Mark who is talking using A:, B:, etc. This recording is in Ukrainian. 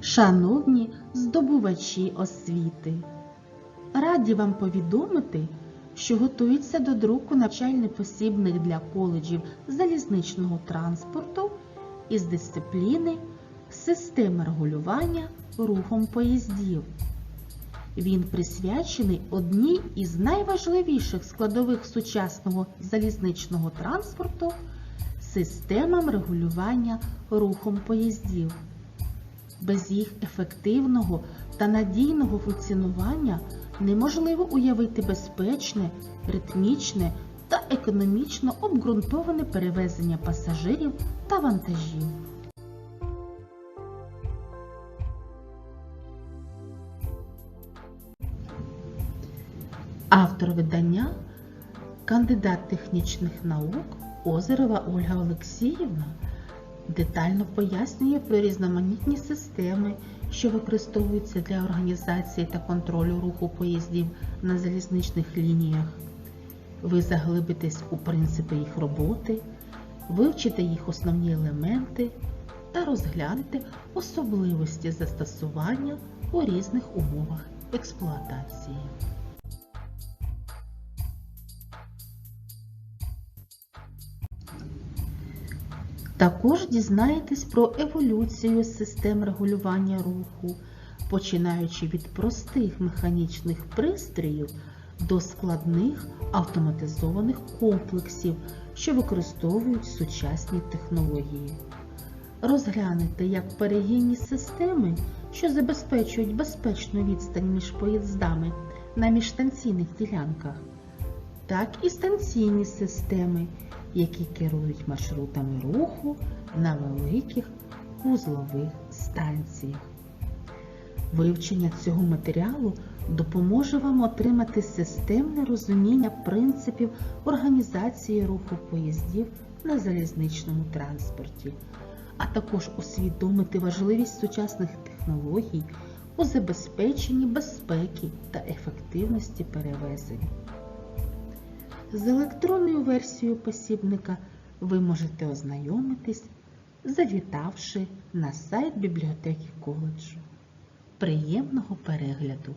A: Шановні здобувачі освіти, раді вам повідомити, що готується до друку навчальний посібник для коледжів залізничного транспорту із дисципліни Система регулювання рухом поїздів. Він присвячений одній із найважливіших складових сучасного залізничного транспорту системам регулювання рухом поїздів. Без їх ефективного та надійного функціонування неможливо уявити безпечне, ритмічне та економічно обґрунтоване перевезення пасажирів та вантажів. Автор видання кандидат технічних наук Озерова Ольга Олексіївна детально пояснює про різноманітні системи, що використовуються для організації та контролю руху поїздів на залізничних лініях. Ви заглибитесь у принципи їх роботи, вивчите їх основні елементи та розглянете особливості застосування у різних умовах експлуатації. Також дізнаєтесь про еволюцію систем регулювання руху, починаючи від простих механічних пристроїв до складних автоматизованих комплексів, що використовують сучасні технології. Розглянете як перегінні системи, що забезпечують безпечну відстань між поїздами на міжстанційних ділянках, так і станційні системи, які керують маршрутами руху на великих вузлових станціях. Вивчення цього матеріалу допоможе вам отримати системне розуміння принципів організації руху поїздів на залізничному транспорті, а також усвідомити важливість сучасних технологій у забезпеченні безпеки та ефективності перевезень. З електронною версією посібника ви можете ознайомитись, завітавши на сайт бібліотеки коледжу. Приємного перегляду!